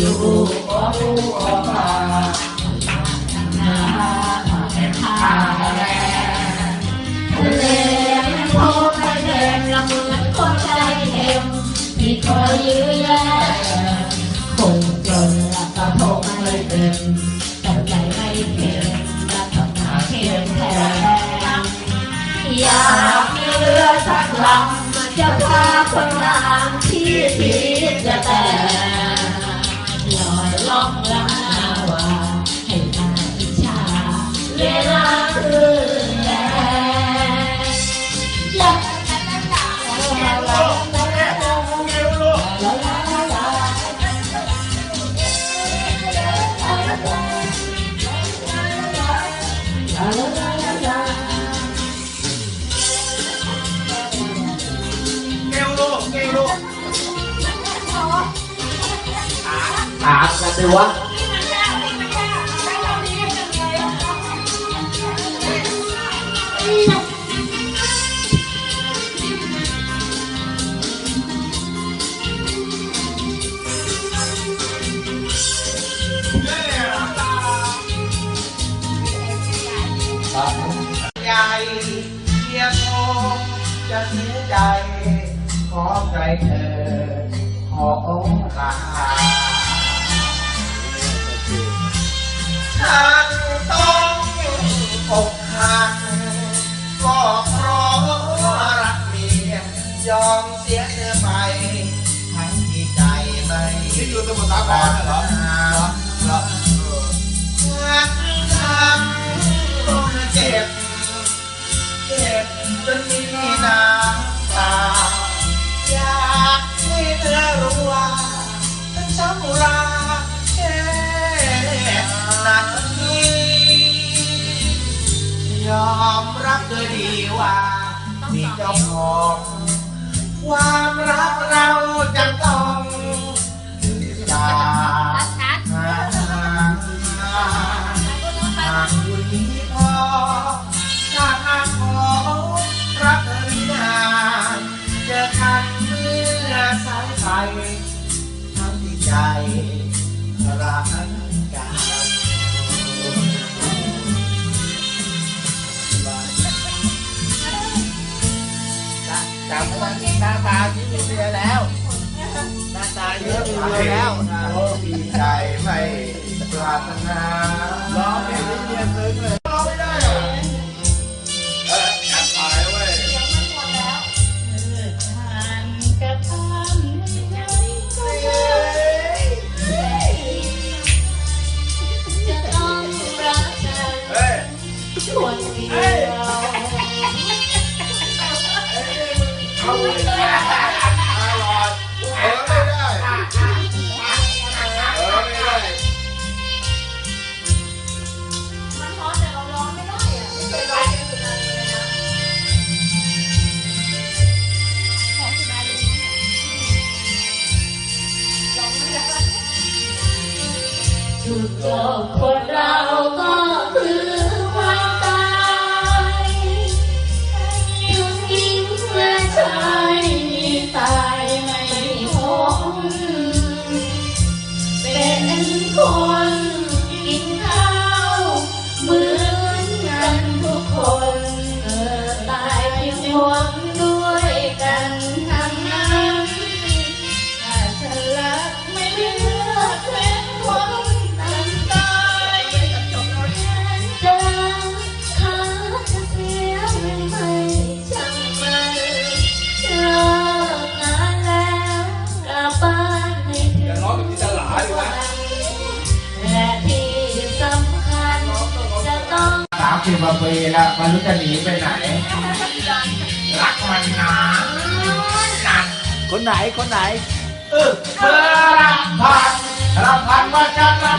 ลูกขอลูกขอมานาเป็นข้าแรงเล่นโคตรแดงละเหมือนคนใจเอ็มที่คอยยื้อแย่คงจนละกระทงไม่เป็นแต่ใจไม่เข็มและทำหน้าเข้มแข็งอยากมีเรือสักลำจะพาคนงามที่ที่จะแต่าคืนแอยู่สมุทรสาครน่ะเหรอเหรอรักทำต้อเจ็บ เจ็บจนมีน้ำตา อยากให้เธอรู้ว่าฉันช้ำราแค่นาทียอมรับโดยดีว่ามีเจ้าของความรักเราจะต้อง Ah. เยอะมีเมียแล้วโอ้ดีใจไม่ปรารถนาร้องเพลงที่เมียซึ้งเลยร้องไม่ได้เหรอเออแอบถ่ายเว้ยจะต้องรักกันเฮ้ย สามสิบกว่าปีแล้วไมันรู้จะหนีไปไหน รักมันนานนานคนไหนคนไหน เออเมื่อรำพันรำพันว่าจะรั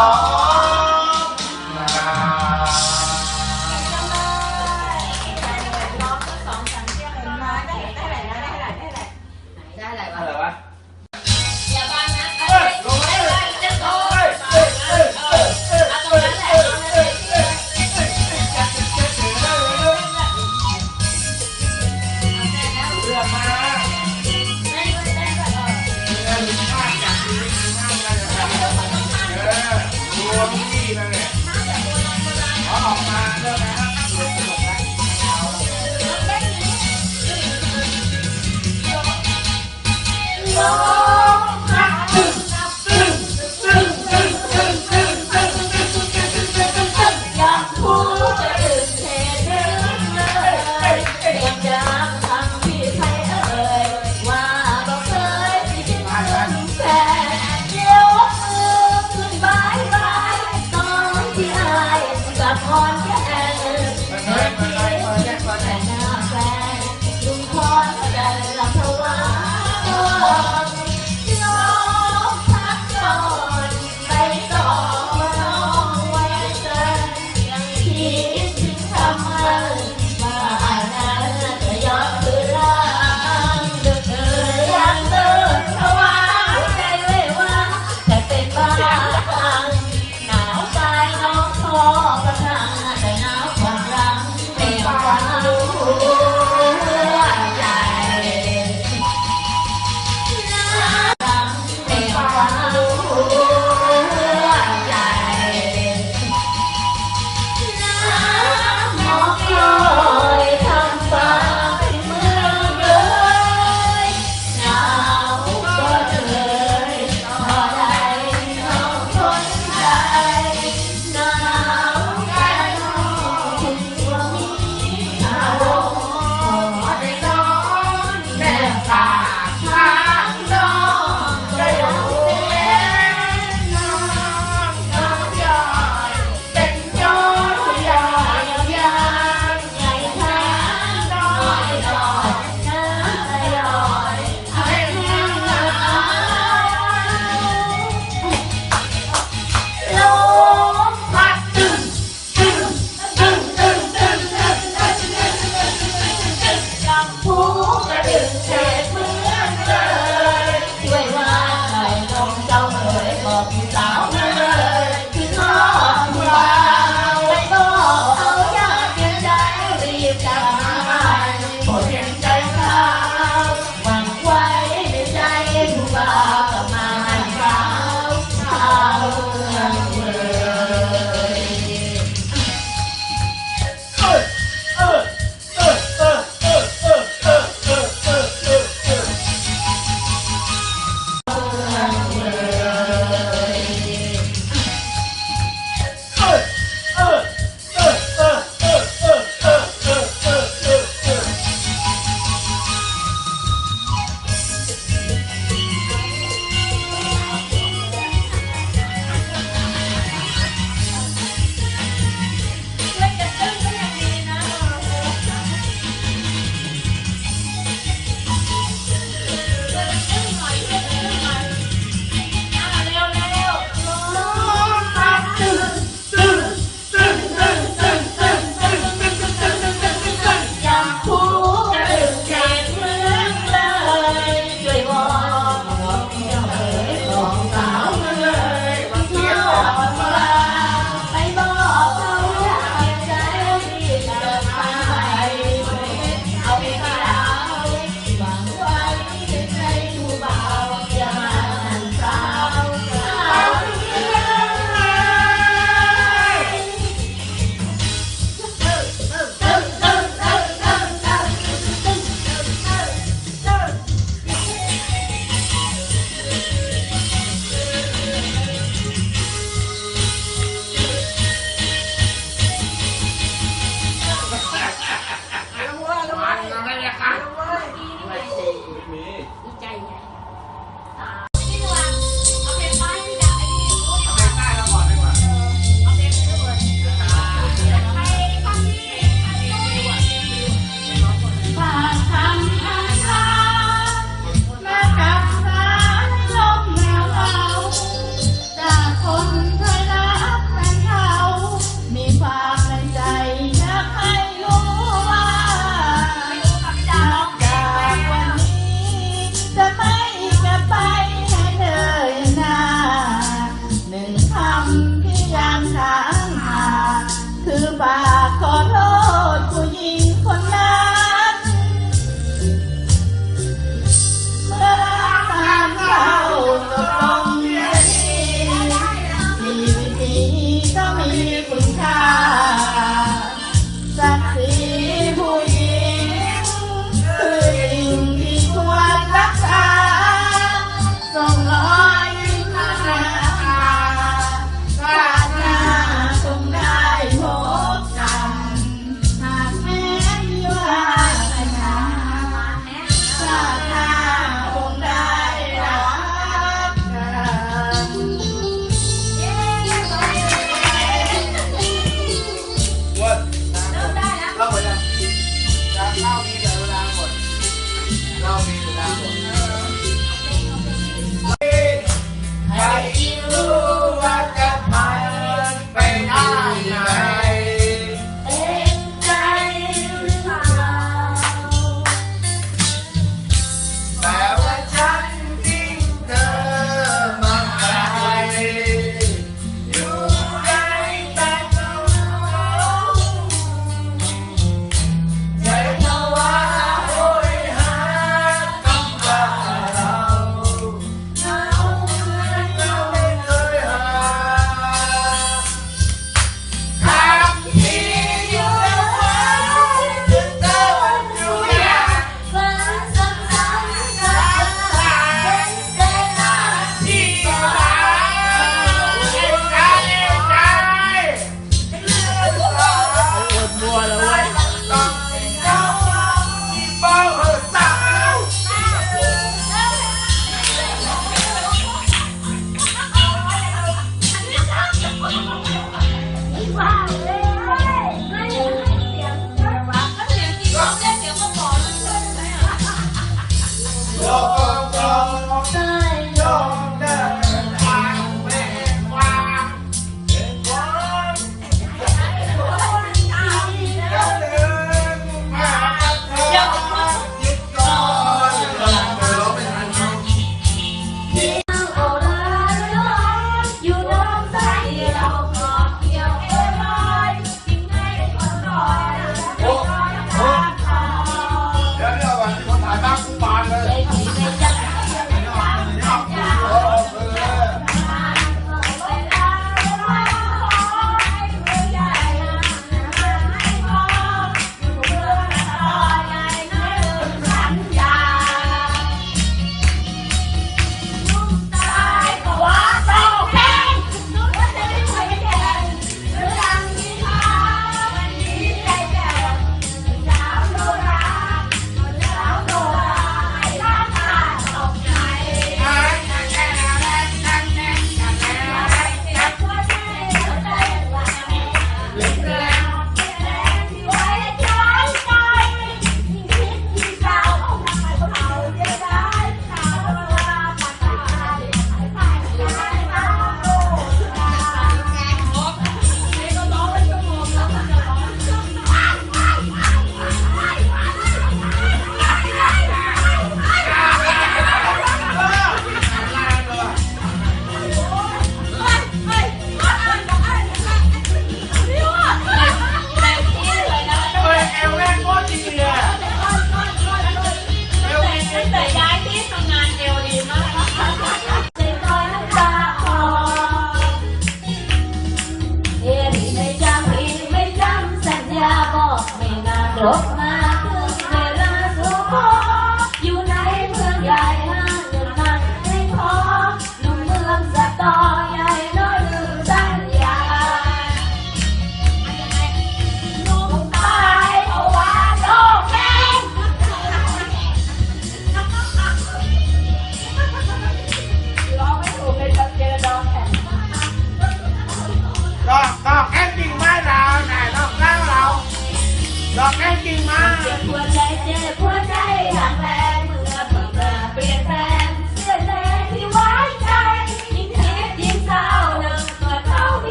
아. 아.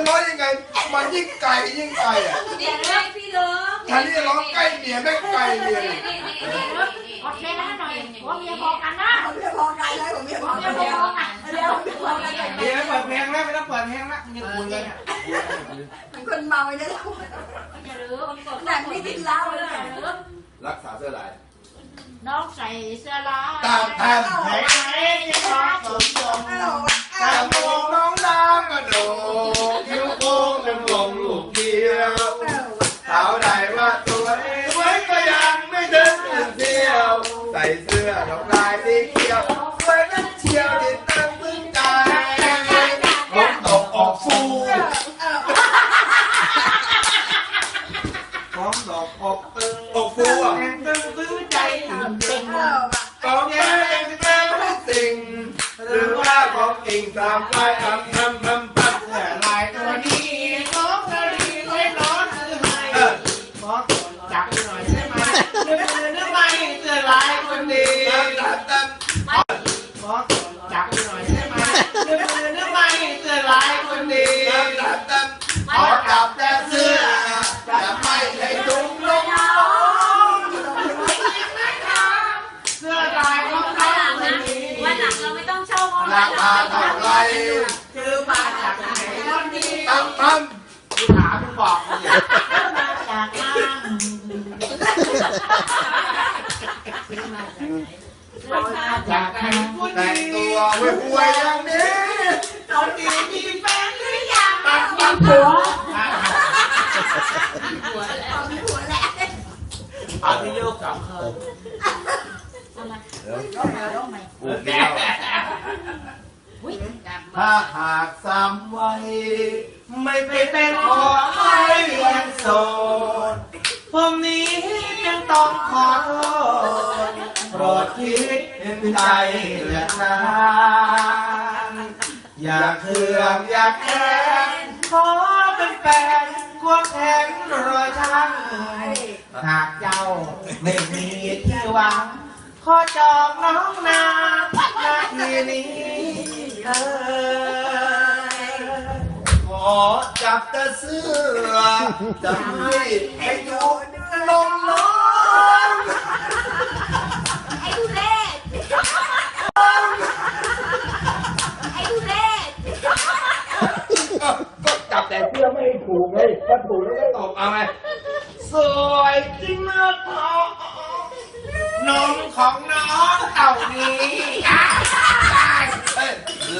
ถ้าน้อยยังไง มันยิ่งไกลยิ่งไกลอะเดี๋ยวให้พี่เลิฟแทนที่จะร้องใกล้เมียไม่ไกลเมียเลยกดเพลงให้หน่อยว่าเมียพอกันนะผมจะพอกันเลยผมจะพอเมีกัยนพเดียวอกันเร็วพอกันเมียเปิดเพลงแล้วไม่ต้องเปิดเพลงแล้วยังคุยเลยเนี่ยมันคนเมาเลยนะอย่าลืมกดหนังไม่กินเหล้าเลยอย่าลืมรักษาเสื้อลาย น้องใส่เสื้อลายตามตามไหนไหนยังรักสมทรงตามมองน้องนางกระโดดคิ้วโค้งเป็นวงลูกเดียวสาวใดว่าตัวเองไว้ก็ยังไม่เดินเที่ยว ใส่เสื้อดอกลายสีเขียวสวยนักเที่ยวดิ เราไม่ต้องเช่าห้องราคาเท่าไรคือมาจากไหนวันนี้ตั้มตั้มกูถามมึงบอกมาจากห้างมาจากไหนแต่งตัวห่วยๆอย่างนี้ตอนนี้มีแฟนหรือยังตั้มตั้มหัวมีหัวแหละเอาที่ลูกสองคน อุ้ยถ้าหากซ้ำไว้ไม่ไปเป็นของใครยังโสดผมนี้จึงต้องขอโทษโปรดคิดเห็นใจเหลือนานอย่าเคืองอย่าแค้นขอเป็นแฟนควงแขนรอยช้ำหากเจ้าไม่มีที่หวัง ขอจองน้องนานาทีนี้เออ ขอจับแต่เสื้อจะให้ให้ดูนมน้องไอ้ทุเรศไอ้ทุเรศก็จับแต่เสื้อไม่ถูกเลยถ้าถูกแล้วก็ตบเอาไงสวยจริงมากพอ นมของน้องเต่านี้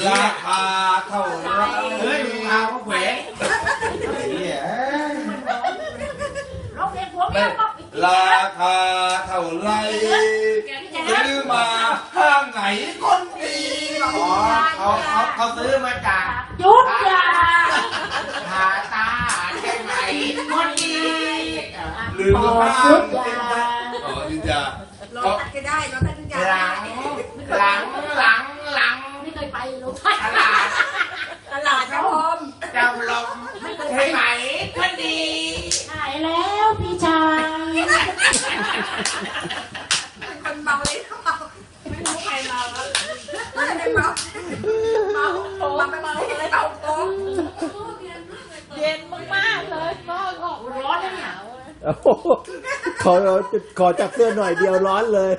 ราคาเท่าไรเฮ้ยมึเอาแขวัวราคาเท่าไรซื้อมาห้างไหนคนดีเขาเขาเขาซื้อมาจากหยุดอยาหาตาใช่ไหนคนดีหรือห้า เมาเมาเมาไปเมาเลยเมาโป๊ะเย็นมากๆเลยพ่อบอกร้อนแล้วเนี่ยโอ้โหขอขอจับเสื้อหน่อยเดียวร้อนเลย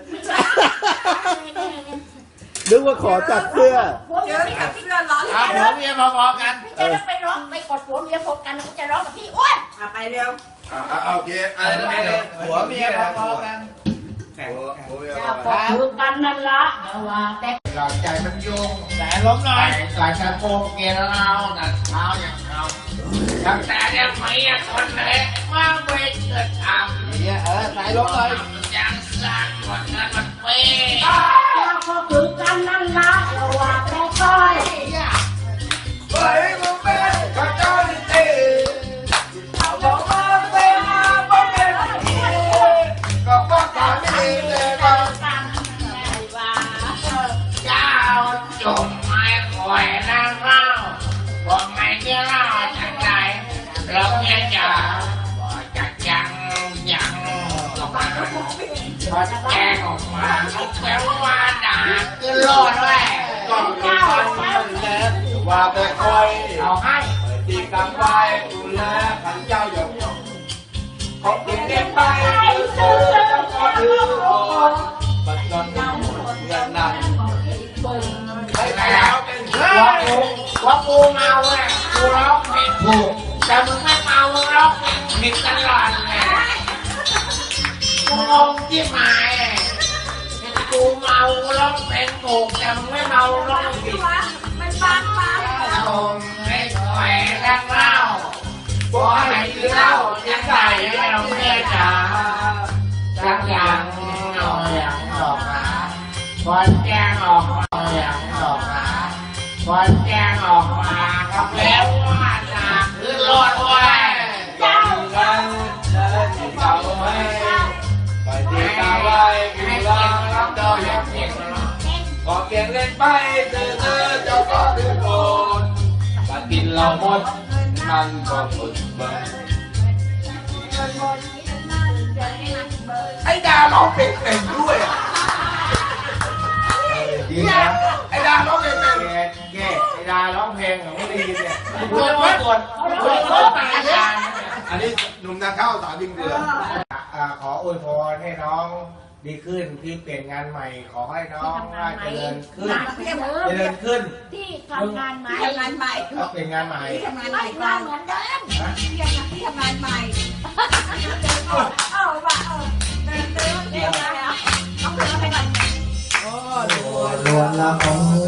นึกว่าขอจับเสื้อเจอกับเสื้อร้อนเอาผัวเมียพอๆกันจะได้ไปร้องไปกดหัวเมียพบกันแล้วก็จะร้องกับพี่อ้วนอะไปเร็วอ่าโอเคอะไรนะผัวเมียพอๆกันหัวหัวเมียจะกดถือกันนั่นละอย่าว่าแต่หลังใจมันโยงแต่ล้มหน่อยสายชาโปงเกลเราแต่เท้าอย่างเราตั้งแต่ยังไม่คนเลยมาเวทเกิดทำเนี่ยเออสายล้มเลยยังสร้างคนนั้นมันเป้เราก็ถือกันนั่นละ ตีกันไปดูแลขันเจ้าอย่างขอบคุณเด็กไปซื้อเจ้าก็ถือก่อนบัดจนเงินนั่นไปแล้วว่ากูว่ากูเมาเนี่ยกูร้องเพลงถูกแต่มึงไม่เมามึงร้องผิดตลอดเลยกูงงที่หมายกูเมาร้องเพลงถูกแต่มึงไม่เมาร้องผิดมันฟังฟังลง นักเล่าบ่ให้เล่าจะใส่แล้วแม่จ๋าจังยังเอาอย่างออกมาบอลแจ้งออกมาเอาอย่างออกมาบอลแจ้งออกมาครับแล้วว่าจะคือรอดไว้เจ้ากันเดินที่เก่าไว้ไปตีกาไว้กูให้รักรัรับบดอกอย่างเพียงงขอเพียงเล่นไปเธอเธอ เราหมดนั่นก็สุดเบิร์ไอ้ดาร้องเพลงเป็นด้วยอะดีนะไอ้ดาร้องเพลงเป็นเย่เย่เวลาร้องเพลงของไม่ได้ยินเนี่ยกูจะมาตรวจตรวจตรวจตาจารย์อันนี้หนุ่มนาข้าวสาวดิงเดืออ่าขออวยพรให้น้อง ดีขึ้นที่เปลี่ยนงานใหม่ขอให้น้องได้เจริญขึ้นเรียบเจริญขึ้นที่ทำงานใหม่ที่ทำงานใหม่ก็เปลี่ยนงานใหม่ที่ทำงานใหม่ไม่ก่อนทำเหมือนเดิมที่ทำงานใหม่เอาว่ะเออเดินเดินเดินแล้วต้องเดินไปก่อนนวลละของ